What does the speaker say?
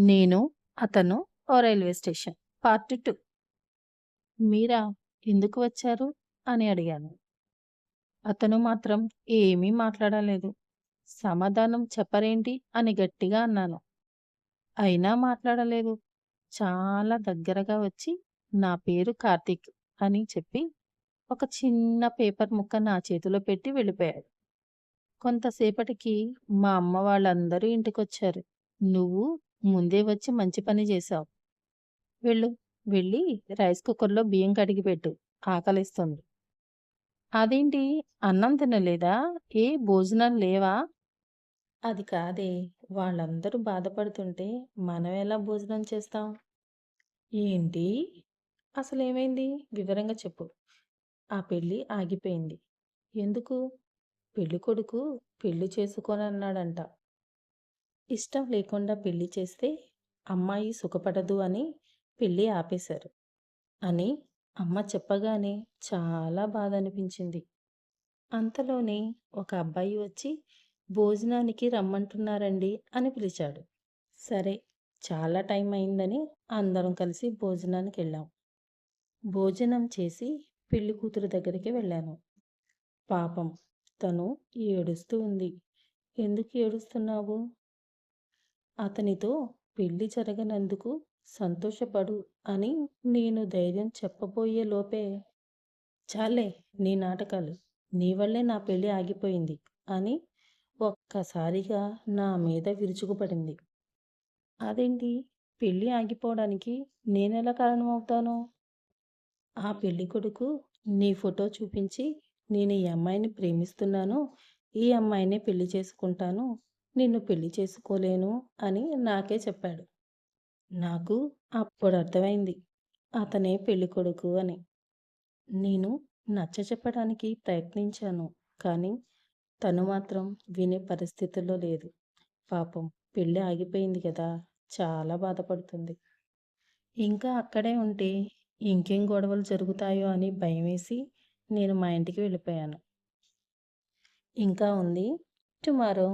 నేను, అతను, ఓ రైల్వే స్టేషన్ పార్ట్ టూ మీరా ఎందుకు వచ్చారు? అని అడిగాను. అతను మాత్రం ఏమీ మాట్లాడలేదు. సమాధానం చెప్పరేంటి? అని గట్టిగా అన్నాను. అయినా మాట్లాడలేదు. చాలా దగ్గరగా వచ్చి నా పేరు కార్తీక్ అని చెప్పి ఒక చిన్న పేపర్ ముక్క నా చేతిలో పెట్టి వెళ్ళిపోయాడు. కొంతసేపటికి మా అమ్మ వాళ్ళందరూ ఇంటికొచ్చారు. నువ్వు ముందే వచ్చి మంచి పని చేశావు. వెళ్ళు వెళ్ళి రైస్ కుక్కర్‌లో బియ్యం కడిగి పెట్టు. ఆకలిస్తుంది అదేంటి అన్నం తినలేదా? ఏ భోజనాలు లేవా? అది కాదే వాళ్ళందరూ బాధపడుతుంటే మనం ఎలా భోజనం చేస్తాం? ఏంటి? అసలేమైంది? వివరంగా చెప్పు. ఆ పెళ్ళి ఆగిపోయింది. ఎందుకు? పెళ్ళికొడుకు పెళ్ళి చేసుకోనన్నాడంట. ఇష్టం లేకుండా పెళ్ళి చేస్తే అమ్మాయి సుఖపడదు అని పెళ్ళి ఆపేశారు. అని అమ్మ చెప్పగానే చాలా బాధ అనిపించింది అంతలోనే ఒక అబ్బాయి వచ్చి భోజనానికి రమ్మంటున్నారండి అని పిలిచాడు. సరే చాలా టైం అయిందని అందరం కలిసి భోజనానికి వెళ్ళాం భోజనం చేసి పెళ్ళికూతురు దగ్గరికి వెళ్ళాను. పాపం తను ఏడుస్తూ ఉంది. ఎందుకు ఏడుస్తున్నావు? అతనితో పెళ్ళి జరగనందుకు సంతోషపడు అని నేను ధైర్యం చెప్పబోయే లోపే చాలే నీ నాటకాలు. నీ వల్లే నా పెళ్ళి ఆగిపోయింది అని ఒక్కసారిగా నా మీద విరుచుకుపడింది. అదేంటి? పెళ్ళి ఆగిపోవడానికి నేనెలా కారణమవుతాను? ఆ పెళ్ళికొడుకు నీ ఫోటో చూపించి నేను ఈ అమ్మాయిని ప్రేమిస్తున్నాను. ఈ అమ్మాయినే పెళ్ళి చేసుకుంటాను. నిన్ను పెళ్ళి చేసుకోలేను అని నాకే చెప్పాడు. నాకు అప్పుడు అర్థమైంది అతనే పెళ్ళికొడుకు అని. నేను నచ్చ చెప్పడానికి ప్రయత్నించాను. కానీ తను మాత్రం వినే పరిస్థితుల్లో లేదు. పాపం పెళ్ళి ఆగిపోయింది కదా! చాలా బాధపడుతుంది. ఇంకా అక్కడే ఉంటే ఇంకేం గొడవలు జరుగుతాయో అని భయమేసి నేను మా ఇంటికి వెళ్ళిపోయాను. ఇంకా ఉంది టుమారో.